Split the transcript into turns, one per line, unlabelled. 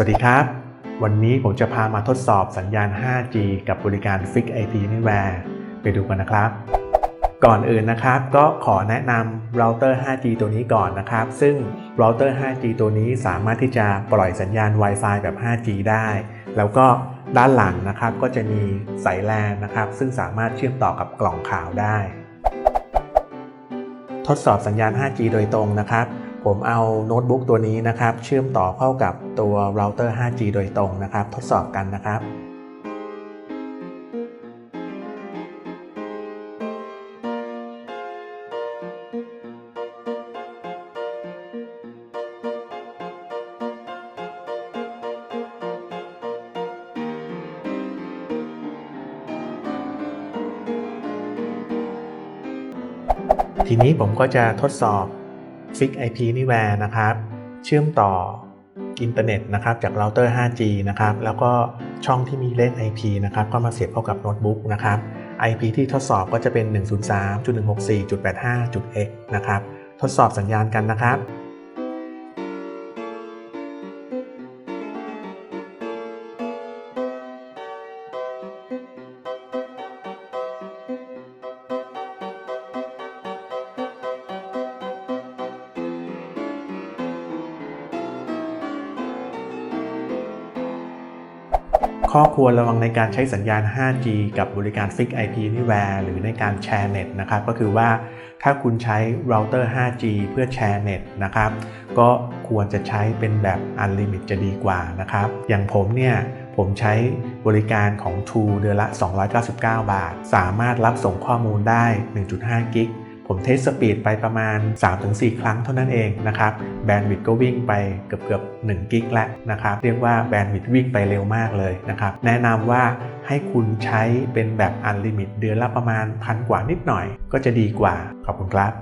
สวัสดีครับ วันนี้ผมจะพามาทดสอบสัญญาณ 5G กับบริการ Fix IP Anywhere ไปดูกันนะครับ ก่อนอื่นนะครับก็ขอแนะนำเราเตอร์ 5G ตัวนี้ก่อนนะครับ ซึ่งเราเตอร์ 5G ตัวนี้สามารถที่จะปล่อยสัญญาณ Wi-Fi แบบ 5G ได้ แล้วก็ด้านหลังนะครับก็จะมีสายแลนนะครับ ซึ่งสามารถเชื่อมต่อกับกล่องข่าวได้ ทดสอบสัญญาณ 5G โดยตรงนะครับ ผมเอาโน้ตบุ๊กตัวนี้นะครับ เชื่อมต่อเข้ากับตัวเราเตอร์ 5G โดยตรงนะครับ ทดสอบกันนะครับทีนี้ผมก็จะทดสอบ Fix IP Anywhere นะครับ เชื่อมต่ออินเทอร์เน็ตนะครับจากเราเตอร์ 5G นะครับ แล้วก็ช่องที่มีเลข IP นะครับ ก็มาเสียบเข้ากับโน้ตบุ๊กนะครับ IP ที่ทดสอบก็จะเป็น 103.164.85.x นะครับ ทดสอบสัญญาณกันนะครับ ข้อควรระวังในการใช้สัญญาณ 5G กับบริการ Fix IP Anywhere หรือในการแชร์เน็ตนะครับก็คือว่าถ้าคุณใช้เราเตอร์ 5G เพื่อแชร์เน็ตนะครับก็ควรจะใช้เป็นแบบ Unlimit จะดีกว่านะครับอย่างผมเนี่ยผมใช้บริการของ True เดือนละ 299 บาท สามารถรับส่งข้อมูลได้ 1.5 กิก ผมเทสสปีดไปประมาณ 3-4 ครั้งเท่านั้นเองนะครับแบนด์วิดต์ก็วิ่งไปเกือบเกือบ1กิกแล้วนะครับเรียกว่าแบนด์วิดต์วิ่งไปเร็วมากเลยนะครับแนะนำว่าให้คุณใช้เป็นแบบอันลิมิตเดือนละประมาณพันกว่านิดหน่อยก็จะดีกว่าขอบคุณครับ